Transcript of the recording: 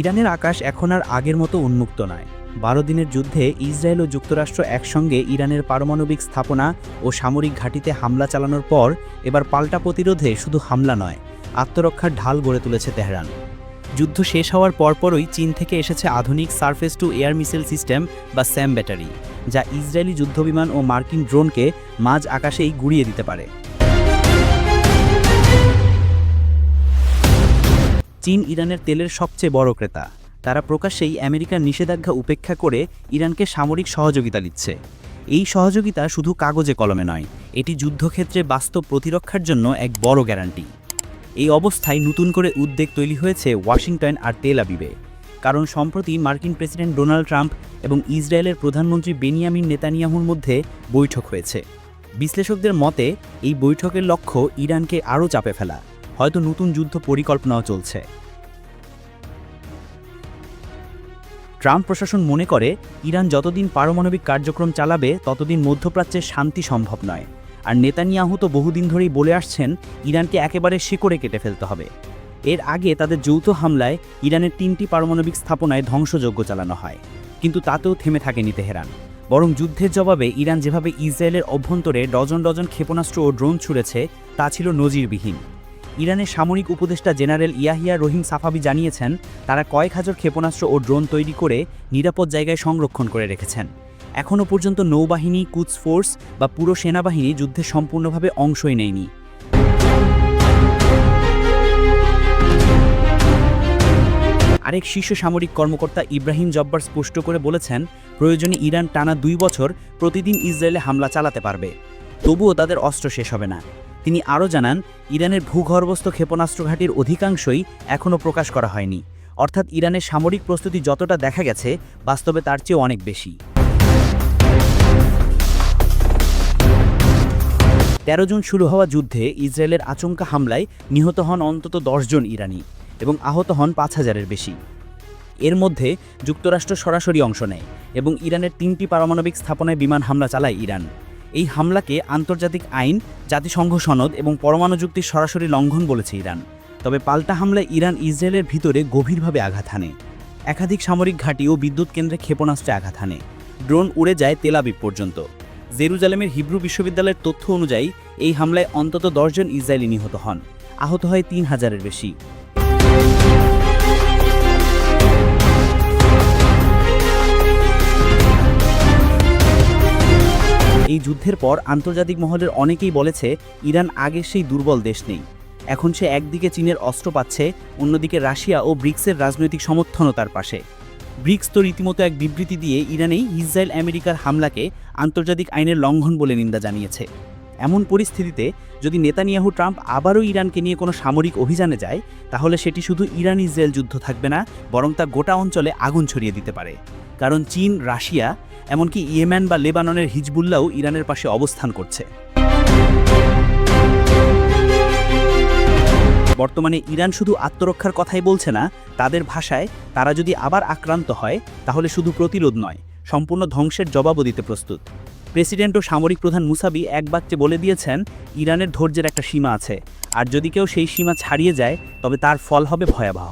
ইরানের আকাশ এখন আর আগের মতো উন্মুক্ত নয়। বারো দিনের যুদ্ধে ইসরায়েল ও যুক্তরাষ্ট্র একসঙ্গে ইরানের পারমাণবিক স্থাপনা ও সামরিক ঘাঁটিতে হামলা চালানোর পর এবার পাল্টা প্রতিরোধে শুধু হামলা নয়, আত্মরক্ষার ঢাল গড়ে তুলেছে তেহরান। যুদ্ধ শেষ হওয়ার পরপরই চীন থেকে এসেছে আধুনিক surface to air missile system বা স্যাম ব্যাটারি, যা ইসরায়েলি যুদ্ধবিমান ও মার্কিন ড্রোনকে মাঝ আকাশেই গুড়িয়ে দিতে পারে। চীন ইরানের তেলের সবচেয়ে বড় ক্রেতা। তারা প্রকাশ্যেই আমেরিকার নিষেধাজ্ঞা উপেক্ষা করে ইরানকে সামরিক সহযোগিতা দিচ্ছে। এই সহযোগিতা শুধু কাগজে কলমে নয়, এটি যুদ্ধক্ষেত্রে বাস্তব প্রতিরক্ষার জন্য এক বড় গ্যারান্টি। এই অবস্থায় নতুন করে উদ্বেগ তৈরি হয়েছে ওয়াশিংটন আর তেল আবিবে। কারণ সম্প্রতি মার্কিন প্রেসিডেন্ট ডোনাল্ড ট্রাম্প এবং ইসরায়েলের প্রধানমন্ত্রী বেনিয়ামিন নেতানিয়াহুর মধ্যে বৈঠক হয়েছে। বিশ্লেষকদের মতে, এই বৈঠকের লক্ষ্য ইরানকে আরও চাপে ফেলা। হয়তো নতুন যুদ্ধ পরিকল্পনাও চলছে। ট্রাম্প প্রশাসন মনে করে, ইরান যতদিন পারমাণবিক কার্যক্রম চালাবে, ততদিন মধ্যপ্রাচ্যের শান্তি সম্ভব নয়। আর নেতানিয়াহু তো বহুদিন ধরেই বলে আসছেন, ইরানকে একেবারে শিকড়ে কেটে ফেলতে হবে। এর আগে তাদের যৌথ হামলায় ইরানের তিনটি পারমাণবিক স্থাপনায় ধ্বংসযজ্ঞ চালানো হয়। কিন্তু তাতেও থেমে থাকেনি তেহরান। বরং যুদ্ধের জবাবে ইরান যেভাবে ইসরায়েলের অভ্যন্তরে ডজন ডজন ক্ষেপণাস্ত্র ও ড্রোন ছুড়েছে, তা ছিল নজিরবিহীন। ইরানের সামরিক উপদেষ্টা জেনারেল ইয়াহিয়া রহিম সাফাবি জানিয়েছেন, তারা কয়েক হাজার ক্ষেপণাস্ত্র ও ড্রোন তৈরি করে নিরাপদ জায়গায় সংরক্ষণ করে রেখেছেন। এখনও পর্যন্ত নৌবাহিনী কুচ ফোর্স বা পুরো সেনাবাহিনী যুদ্ধে সম্পূর্ণভাবে অংশই নেয়নি। আরেক শীর্ষ সামরিক কর্মকর্তা ইব্রাহিম জব্বার স্পষ্ট করে বলেছেন, প্রয়োজনে ইরান টানা দুই বছর প্রতিদিন ইসরায়েলে হামলা চালাতে পারবে। তবুও তাদের অস্ত্র শেষ হবে না। তিনি আরও জানান, ইরানের ভূগর্ভস্থ ক্ষেপণাস্ত্র ঘাঁটির অধিকাংশই এখনও প্রকাশ করা হয়নি। অর্থাৎ ইরানের সামরিক প্রস্তুতি যতটা দেখা গেছে, বাস্তবে তার চেয়ে অনেক বেশি। তেরো জুন শুরু হওয়া যুদ্ধে ইসরায়েলের আচমকা হামলায় নিহত হন অন্তত জন ইরানি এবং আহত হন পাঁচ হাজারের বেশি। এর মধ্যে যুক্তরাষ্ট্র সরাসরি অংশ নেয় এবং ইরানের তিনটি পারমাণবিক স্থাপনায় বিমান হামলা চালায় ইরান। এই হামলাকে আন্তর্জাতিক আইন, জাতিসংঘ সনদ এবং পরমাণু চুক্তির সরাসরি লঙ্ঘন বলেছে ইরান। তবে পাল্টা হামলায় ইরান ইসরায়েলের ভিতরে গভীরভাবে আঘাত হানে। একাধিক সামরিক ঘাঁটি ও বিদ্যুৎ কেন্দ্রে ক্ষেপণাস্ত্রে আঘাত হানে। ড্রোন উড়ে যায় তেলাবিব পর্যন্ত। জেরুজালেমের হিব্রু বিশ্ববিদ্যালয়ের তথ্য অনুযায়ী, এই হামলায় অন্তত দশজন ইসরায়েলি নিহত হন। আহত হয় তিন হাজারের বেশি। এই যুদ্ধের পর আন্তর্জাতিক মহলের অনেকেই বলেছে, ইরান আগে সেই দুর্বল দেশ নেই। এখন সে একদিকে চীনের অস্ত্র পাচ্ছে, অন্যদিকে রাশিয়া ও ব্রিক্সের রাজনৈতিক সমর্থনও তার পাশে। ব্রিক্স তো রীতিমতো এক বিবৃতি দিয়ে ইরানেই ইসরায়েল আমেরিকার হামলাকে আন্তর্জাতিক আইনের লঙ্ঘন বলে নিন্দা জানিয়েছে। এমন পরিস্থিতিতে যদি নেতানিয়াহু ট্রাম্প আবারও ইরানকে নিয়ে কোনো সামরিক অভিযানে যায়, তাহলে সেটি শুধু ইরান ইসরায়েল যুদ্ধ থাকবে না, বরং তা গোটা অঞ্চলে আগুন ছড়িয়ে দিতে পারে। কারণ চীন, রাশিয়া, এমনকি ইয়েমেন বা লেবাননের হিজবুল্লাও ইরানের পাশে অবস্থান করছে। বর্তমানে ইরান শুধু আত্মরক্ষার কথাই বলছে না, তাদের ভাষায় তারা যদি আবার আক্রান্ত হয়, তাহলে শুধু প্রতিরোধ নয়, সম্পূর্ণ ধ্বংসের জবাবও দিতে প্রস্তুত। প্রেসিডেন্ট ও সামরিক প্রধান মুসাবি এক বাক্যে বলে দিয়েছেন, ইরানের ধৈর্যের একটা সীমা আছে। আর যদি কেউ সেই সীমা ছাড়িয়ে যায়, তবে তার ফল হবে ভয়াবহ।